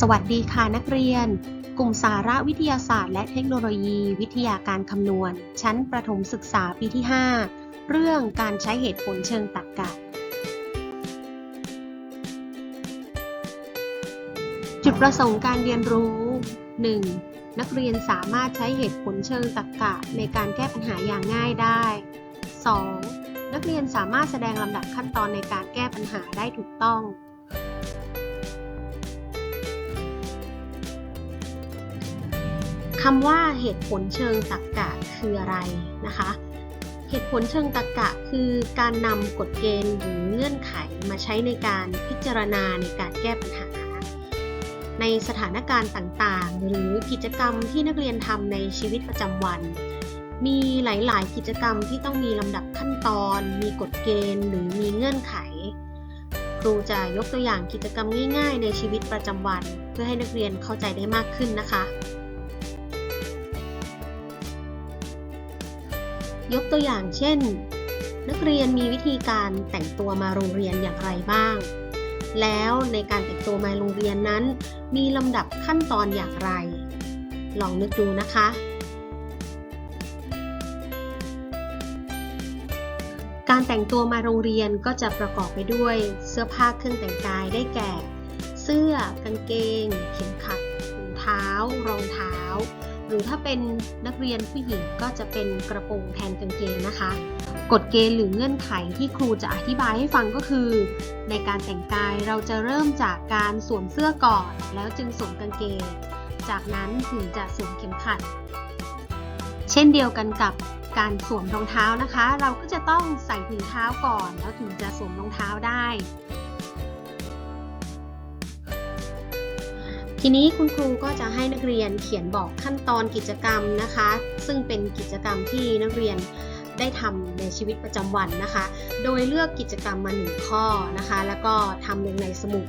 สวัสดีค่ะนักเรียน กลุ่มสาระวิทยาศาสตร์และเทคโนโลยี วิทยาการคำนวณ ชั้นประถมศึกษาปีที่ 5 เรื่องการใช้เหตุผลเชิงตรรกะ จุดประสงค์การเรียนรู้ 1. นักเรียนสามารถใช้เหตุผลเชิงตรรกะในการแก้ปัญหาอย่างง่ายได้ 2. นักเรียนสามารถแสดงลำดับขั้นตอนในการแก้ปัญหาได้ถูกต้อง คำว่าเหตุผลเชิงตรรกะคืออะไรนะคะ เหตุผลเชิงตรรกะคือการนำกฎเกณฑ์หรือเงื่อนไขมาใช้ในการพิจารณาในการแก้ปัญหา ในสถานการณ์ต่างๆ หรือกิจกรรมที่นักเรียนทำในชีวิตประจำวัน มีหลายๆ กิจกรรมที่ต้องมีลำดับขั้นตอน มีกฎเกณฑ์ หรือมีเงื่อนไข ครูจะยกตัวอย่างกิจกรรมง่าย ๆ ในชีวิตประจำวัน เพื่อให้นักเรียนเข้าใจได้มากขึ้นนะคะ ยกตัวอย่างเช่น นักเรียนมีวิธีการแต่งตัวมาโรงเรียนอย่างไรบ้าง แล้วในการแต่งตัวมาโรงเรียนนั้น มีลำดับขั้นตอนอย่างไร ลองนึกดูนะคะการแต่งตัวมาโรงเรียนก็จะประกอบไปด้วยเสื้อผ้าเครื่องแต่งกายได้แก่ เสื้อ กางเกง เข็มขัดถุงเท้า รองเท้า หรือถ้าเป็นนักเรียนผู้หญิงก็จะเป็นกระโปรงแทนกางเกงนะคะ กฎเกณฑ์หรือเงื่อนไขที่ครูจะอธิบายให้ฟังก็คือ ในการแต่งกายเราจะเริ่มจากการสวมเสื้อก่อน แล้วจึงสวมกางเกง จากนั้นถึงจะสวมเข็มขัด เช่นเดียวกันกับการสวมรองเท้านะคะ เราก็จะต้องใส่ถุงเท้าก่อน แล้วถึงจะสวมรองเท้าได้ ทีนี้คุณครูก็จะให้นักเรียนเขียนบอกขั้นตอนกิจกรรมนะคะ ซึ่งเป็นกิจกรรมที่นักเรียนได้ทำในชีวิตประจำวันนะคะ โดยเลือกกิจกรรมมาหนึ่งข้อนะคะ แล้วก็ทำลงในสมุด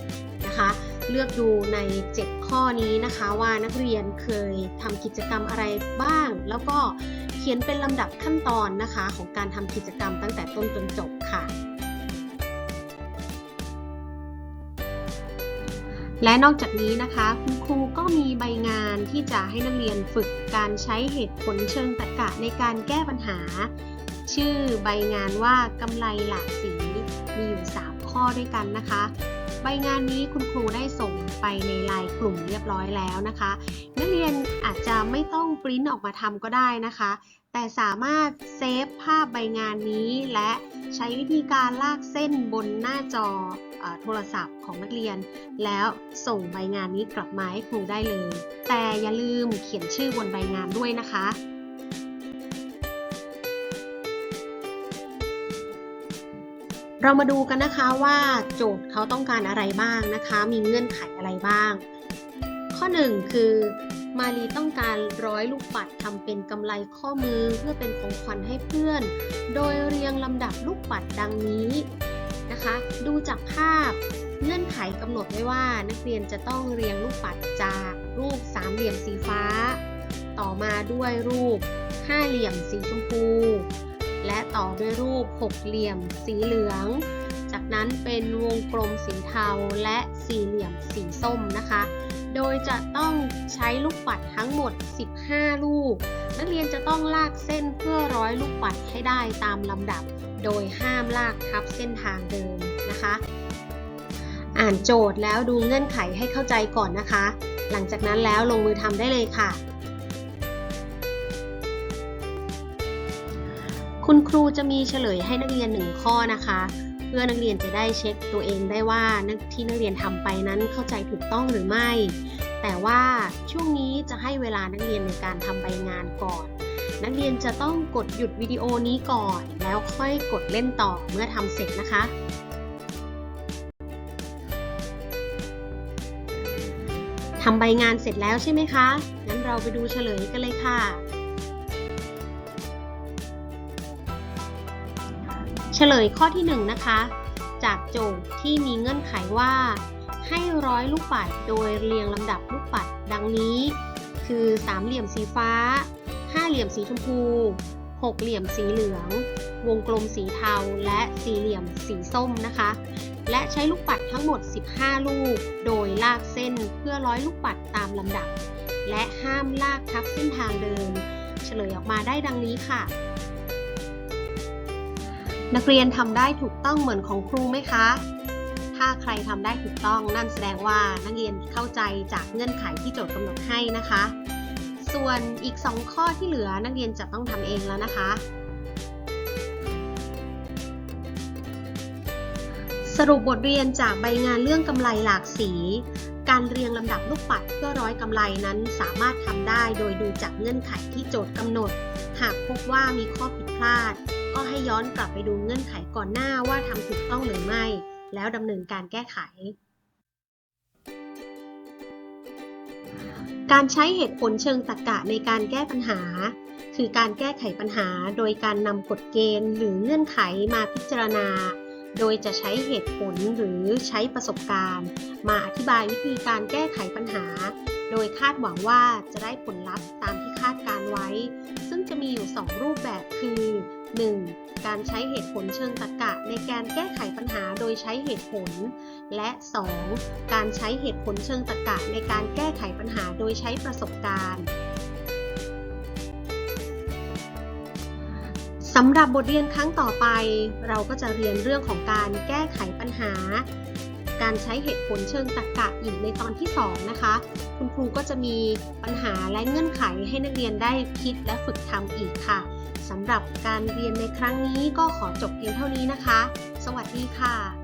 นะคะ เลือกดูใน 7 ข้อนี้นะคะว่านักเรียนเคยทำกิจกรรมอะไรบ้าง แล้วก็เขียนเป็นลำดับขั้นตอนนะคะ ของการทำกิจกรรมตั้งแต่ต้นจนจบค่ะ และนอกจากนี้นะคะคุณครูก็มีใบงานที่จะให้นักเรียนฝึกการใช้เหตุผลเชิงตรรกะในการแก้ปัญหา ชื่อใบงานว่ากำไรหลากสีมีอยู่ 3 ข้อด้วยกันนะคะ ใบงานนี้คุณครูได้ส่งไปในไลน์กลุ่มเรียบร้อยแล้วนะคะ นักเรียนอาจจะไม่ต้องปริ้นออกมาทำก็ได้นะคะ แต่สามารถเซฟภาพใบงานนี้และใช้วิธีการลากเส้นบนหน้าจอเออโทรศัพท์ของนักเรียน แล้วส่งใบงานนี้กลับมาให้ครูได้เลย แต่อย่าลืมเขียนชื่อบนใบงานด้วยนะคะ เรามาดูกันนะคะว่าโจทย์เขาต้องการอะไรบ้างนะคะ มีเงื่อนไขอะไรบ้าง ข้อ 1 คือมารีต้องการร้อยลูกปัดทำเป็นกำไลข้อมือเพื่อเป็นของขวัญให้เพื่อน โดยเรียงลำดับลูกปัดดังนี้นะคะ ดูจากภาพเงื่อนไขกำหนดไว้ว่า นักเรียนจะต้องเรียงลูกปัดจากรูปสามเหลี่ยมสีฟ้า ต่อมาด้วยรูปห้าเหลี่ยมสีชมพู และต่อด้วยรูปหกเหลี่ยมสีเหลือง จากนั้นเป็นวงกลมสีเทาและสี่เหลี่ยมสีส้มนะคะ โดยจะต้องใช้ลูกปัดทั้งหมด 15 ลูก นักเรียนจะต้องลากเส้นเพื่อร้อยลูกปัดให้ได้ตามลำดับ โดยห้ามลากทับเส้นทางเดิมนะคะ อ่านโจทย์แล้วดูเงื่อนไขให้เข้าใจก่อนนะคะ หลังจากนั้นแล้วลงมือทำได้เลยค่ะ คุณครูจะมีเฉลยให้นักเรียนหนึ่งข้อนะคะ เพื่อนักเรียนจะได้เช็คตัวเองได้ว่านักที่นักเรียนทำไปนั้นเข้าใจถูกต้องหรือไม่ แต่ว่าช่วงนี้จะให้เวลานักเรียนในการทำใบงานก่อน นักเรียนจะต้องกดหยุดวิดีโอนี้ก่อน แล้วค่อยกดเล่นต่อเมื่อทำเสร็จนะคะทำใบงานเสร็จแล้วใช่ไหมคะ งั้นเราไปดูเฉลยกันเลยค่ะ เฉลยข้อที่1นะคะ จากโจทย์ที่มีเงื่อนไขว่า ให้ร้อยลูกปัดโดยเรียงลำดับลูกปัดดังนี้ คือสามเหลี่ยมสีฟ้าห้าเหลี่ยมสีชมพูหกเหลี่ยมสีเหลือง วงกลมสีเทาและสี่เหลี่ยมสีส้มนะคะ และใช้ลูกปัดทั้งหมด 15 ลูก โดยลากเส้นเพื่อร้อยลูกปัดตามลำดับ และห้ามลากทับเส้นทางเดิม เฉลยออกมาได้ดังนี้ค่ะ นักเรียนทำได้ถูกต้องเหมือนของครูไหมคะ ถ้าใครทำได้ถูกต้องนั่นแสดงว่านักเรียนเข้าใจจากเงื่อนไขที่โจทย์กำหนดให้นะคะ ส่วนอีก 2 ข้อที่เหลือนักเรียนจะต้องทำเองแล้วนะคะ สรุปบทเรียนจากใบงานเรื่องกำไลหลากสี การเรียงลำดับลูกปัดเพื่อร้อยกำไลนั้นสามารถทำได้โดยดูจากเงื่อนไขที่โจทย์กำหนด หากพบว่ามีข้อผิดพลาด ก็ให้ย้อนกลับไปดูเงื่อนไขก่อนหน้าว่าทำถูกต้องหรือไม่ แล้วดำเนินการแก้ไข การใช้เหตุผลเชิงตรรกะในการแก้ปัญหา คือการแก้ไขปัญหาโดยการนำกฎเกณฑ์หรือเงื่อนไขมาพิจารณา โดยจะใช้เหตุผลหรือใช้ประสบการณ์ มาอธิบายวิธีการแก้ไขปัญหาโดยคาดหวังว่าจะได้ผลลัพธ์ตามที่คาดการไว้ ซึ่งจะมีอยู่ 2 รูปแบบคือ 1. การใช้เหตุผลเชิงตรรกะในการแก้ไขปัญหาโดยใช้เหตุผล และ 2. การใช้เหตุผลเชิงตรรกะในการแก้ไขปัญหาโดยใช้ประสบการณ์สำหรับบทเรียนครั้งต่อไป เราก็จะเรียนเรื่องของการแก้ไขปัญหา การใช้เหตุผลเชิงตรรกะอีกในตอนที่ 2 นะคะ คุณครูก็จะมีปัญหาและเงื่อนไขให้นักเรียนได้คิดและฝึกทำอีกค่ะ สำหรับการเรียนในครั้งนี้ก็ขอจบเพียงเท่านี้นะคะ สวัสดีค่ะ